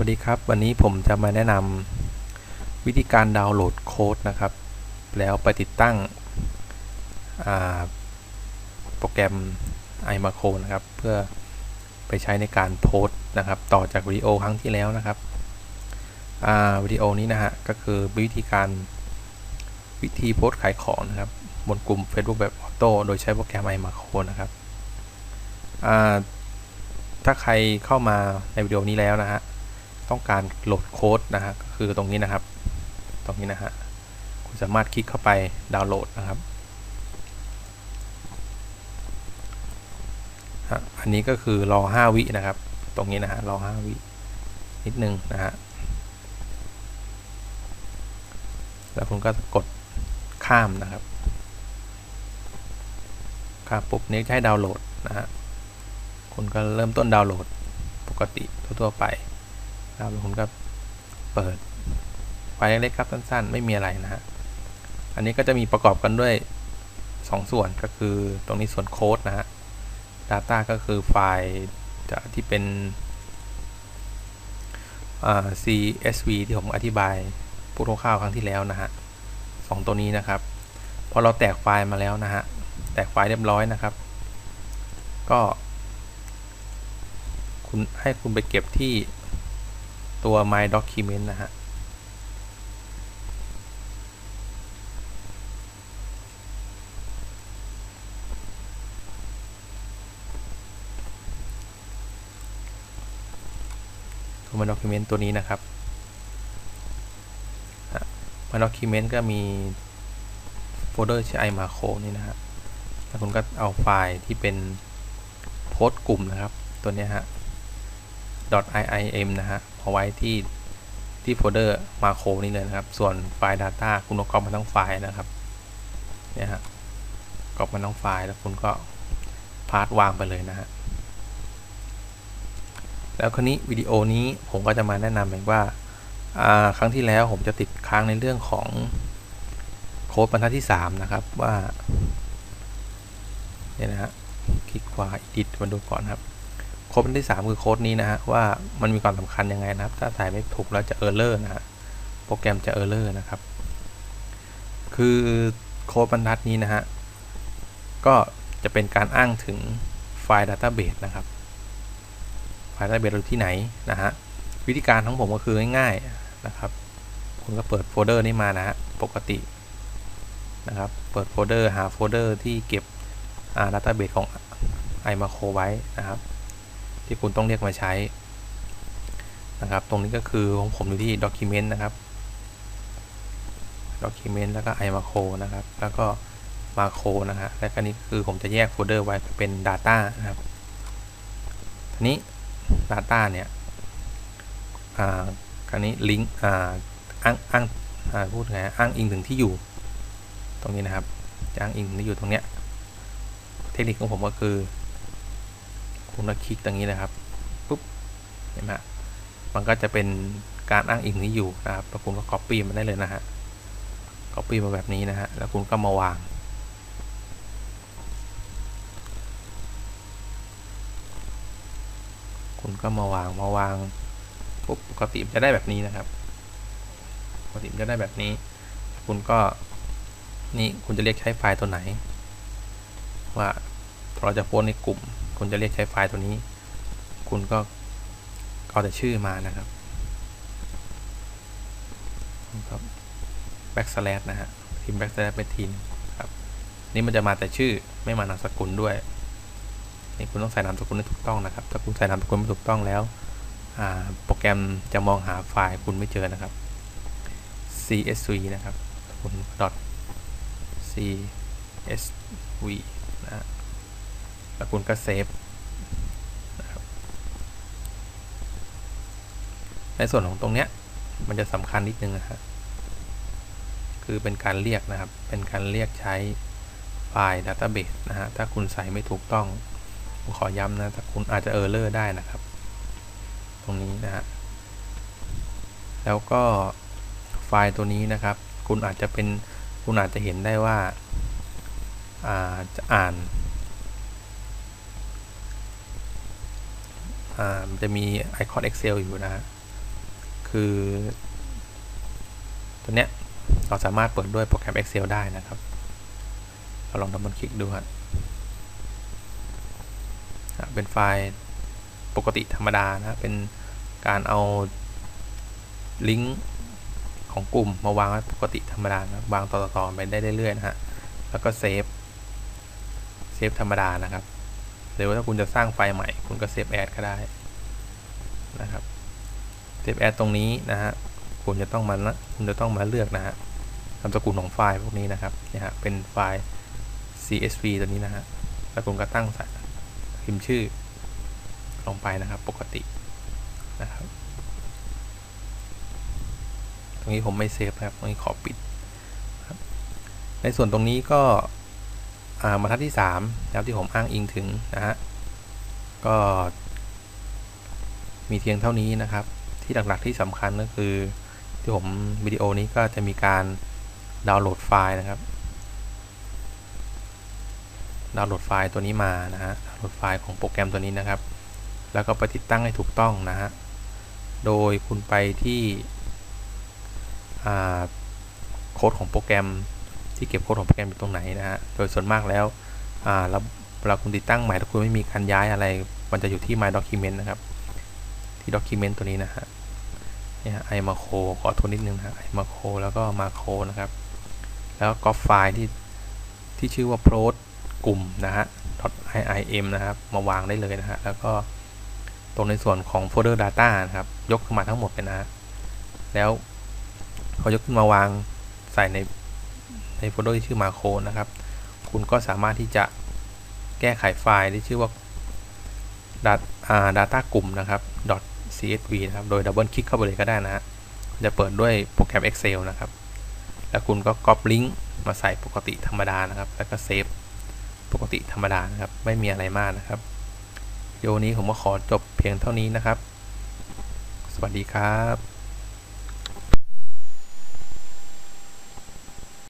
วัสดีครับ วันนี้ผมจะมาแนะนำวิธีการดาวน์โหลดโค้ดนะครับ แล้วไปติดตั้งโปรแกรม iMacro นะครับ เพื่อไปใช้ในการโพสต์นะครับ ต่อจากวิดีโอครั้งที่แล้วนะครับวิดีโอนี้นะฮะก็คือวิธีการวิธีโพสต์ขายของนะครับ บนกลุ่ม Facebook แบบออโต้โดยใช้โปรแกรม iMacro นะครับถ้าใครเข้ามาในวิดีโอนี้แล้วนะฮะ ต้องการโหลดโค้ดนะฮะก็คือตรงนี้นะครับ ตรงนี้นะฮะคุณสามารถคลิกเข้าไปดาวน์โหลดนะครับอันนี้ก็คือรอ 5 วินะครับ ตรงนี้นะฮะรอ 5 วินิดนึงนะฮะแล้วคุณก็กดข้ามนะครับข้ามปุ๊บนี้ให้ดาวน์โหลดนะฮะคุณก็เริ่มต้นดาวน์โหลดปกติทั่วๆไป ครับคุณก็เปิดไฟล์เล็กๆครับสั้นๆ ไม่มีอะไรนะฮะอันนี้ก็จะมีประกอบกันด้วย 2 ส่วนก็คือตรงนี้ส่วนโค้ดนะฮะ Data ก็คือไฟล์ที่เป็น CSV ที่ผมอธิบายพูดคร่าวๆครั้งที่แล้วนะฮะสองตัวนี้นะครับ พอเราแตกไฟล์มาแล้วนะฮะ แตกไฟล์เรียบร้อยนะครับ ก็ คุณให้คุณไปเก็บที่ ตัว my document นะฮะ ตัว my document ตัวนี้นะครับ my document ก็มีโฟลเดอร์ชื่อ iMacro นี่นะฮะแล้วคุณก็เอาไฟล์ที่เป็นโพสต์กลุ่มนะครับ ตัวนี้ฮะ .iim นะฮะ เอาไว้ที่ที่โฟลเดอร์มาโครนี้เลยนะครับ ส่วนไฟล์ Data คุณก็ก๊อปมาทั้งไฟล์นะครับเนี่ยฮะก๊อปมาทั้งไฟล์แล้วคุณก็พาสวางไปเลยนะฮะแล้วคราวนี้วิดีโอนี้ผมก็จะมาแนะนำเองว่าครั้งที่แล้วผมจะติดค้างในเรื่องของโค้ดบรรทัดที่ 3 นะครับว่าเนี่ยนะฮะคลิกขวา edit มาดูก่อนครับ ค้ดที่3 คือโค้ดนี้นะฮะว่ามันมีความสำคัญยังไงนะครับ ถ้าถ่ายไม่ถูกแล้วจะเออร์เลอร์นะฮะโปรแกรมจะเออร์เลอร์นะครับ คือโค้ดบรรทัดนี้นะฮะก็จะเป็นการอ้างถึงไฟล์ Database นะครับ ไฟล์ Database เราที่ไหนนะฮะวิธีการของผมก็คือง่ายๆนะครับคุณก็เปิดโฟลเดอร์นี้มานะฮะปกตินะครับ เปิดโฟลเดอร์หาโฟลเดอร์ที่เก็บ Database ของ iMacro ไว้นะครับ ที่คุณต้องเรียกมาใช้นะครับ ตรงนี้ก็คือของผมอยู่ที่ document นะครับ document แล้วก็ iMacro นะครับ แล้วก็ macro นะฮะและก็นี้คือผมจะแยกโฟลเดอร์ไว้เป็น data นะครับทีนี้ data เนี่ยอ่าคราวนี้ลิงก์อ่าอ้างอ้างอ่าพูดไงอ้างอิงถึงที่อยู่ ตรงนี้นะครับจะอ้างอิงที่อยู่ตรงเนี้ยเทคนิคของผมก็คือ คุณก็คลิกตรงนี้นะครับปุ๊บเห็นไหมมันก็จะเป็นการอ้างอิงนี้อยู่นะครับแล้วคุณก็ copy มันได้เลยนะฮะ copy มาแบบนี้นะฮะแล้วคุณก็มาวางคุณก็มาวางมาวางปุ๊บปกติจะได้แบบนี้นะครับปกติจะได้แบบนี้ คุณก็นี่คุณจะเรียกใช้ไฟล์ตัวไหน ว่าเราจะโพสในกลุ่ม คุณจะเรียกใช้ไฟล์ตัวนี้ คุณก็เอาแต่ชื่อมานะครับครับ backslash นะฮะพิมพ์ backslash ไปทีนครับ นี่มันจะมาแต่ชื่อไม่มานามสกุลด้วย นี่คุณต้องใส่นามสกุลให้ถูกต้องนะครับ ถ้าคุณใส่นามสกุลไม่ถูกต้องแล้วโปรแกรมจะมองหาไฟล์คุณไม่เจอนะครับ csv นะครับคุณ csv นะ แล้วคุณก็เซฟนะครับในส่วนของตรงเนี้ยมันจะสำคัญนิดนึงนะครับคือเป็นการเรียกนะครับ เป็นการเรียกใช้ไฟล์ Database นะฮะ ถ้าคุณใส่ไม่ถูกต้องผมขอย้ำนะ ถ้าคุณอาจจะเออร์เลอร์ได้นะครับ ตรงนี้นะฮะ แล้วก็ไฟล์ตัวนี้นะครับ คุณอาจจะเป็น คุณอาจจะเห็นได้ว่าาจะอ่าน มันจะมีไอคอน Excel อยู่นะฮะคือ ตัวเนี้ยเราสามารถเปิดด้วยโปรแกรม Excel ได้นะครับ เราลองดับเบิลคลิกดูฮะเป็นไฟล์ปกติธรรมดานะเป็นการเอาลิงก์ของกลุ่มมาวางไว้ปกติธรรมดานะวางต่อๆไปได้เรื่อยๆนะฮะ แล้วก็เซฟ เซฟธรรมดานะครับ หรือว่าถ้าคุณจะสร้างไฟล์ใหม่ คุณก็เซฟแอดก็ได้นะครับเซฟแอดตรงนี้นะฮะคุณจะต้องมาคุณจะต้องมาเลือกนะฮะนามสกุลของไฟล์พวกนี้นะครับเนี่ยฮะเป็นไฟล์ CSV ตัวนี้นะฮะแล้วคุณก็ตั้งใส่พิมพ์ชื่อลงไปนะครับ ปกตินะครับตรงนี้ผมไม่เซฟนะครับตรงนี้ขอปิด ในส่วนตรงนี้ก็ บรรทัดที่3นะครับที่ผมอ้างอิงถึงนะฮะก็มีเพียงเท่านี้นะครับ ที่หลักๆที่สำคัญก็คือที่ผมวิดีโอนี้ก็จะมีการดาวน์โหลดไฟล์นะครับ ดาวน์โหลดไฟล์ตัวนี้มานะฮะดาวน์โหลดไฟล์ของโปรแกรมตัวนี้นะครับ แล้วก็ไปติดตั้งให้ถูกต้องนะฮะโดยคุณไปที่โค้ดของโปรแกรม ที่เก็บโค้ดของโปรแกรมอยู่ตรงไหนนะฮะ โดยส่วนมากแล้วแล้วเวลาคุณติดตั้งใหม่ถ้าคุณไม่มีการย้ายอะไร มันจะอยู่ที่ My Document นะครับ ที่ Document ตัวนี้นะฮะ เนี่ยไอมาโคขอทวนนิดนึงนะไอมาโคแล้วก็มาโคนะครับ แล้วก็ไฟล์ที่ที่ชื่อว่า pro กลุ่มนะฮะ .iim นะครับ มาวางได้เลยนะฮะ แล้วก็ตรงในส่วนของโฟลเดอร์ data นะครับ ยกขึ้นมาทั้งหมดเลยนะฮะแล้วเขายกขึ้นมาวางใส่ใน ในโฟลเดอร์ที่ชื่อมาโคนะครับ คุณก็สามารถที่จะแก้ไขไฟล์ที่ชื่อว่า data กลุ่มนะครับ .csv นะครับ โดยดับเบิลคลิกเข้าไปเลยก็ได้นะฮะจะเปิดด้วยโปรแกรม Excel นะครับ แล้วคุณก็ก๊อปลิงก์มาใส่ปกติธรรมดานะครับ แล้วก็เซฟปกติธรรมดานะครับ ไม่มีอะไรมากนะครับโอนี้ผมก็ขอจบเพียงเท่านี้นะครับ สวัสดีครับ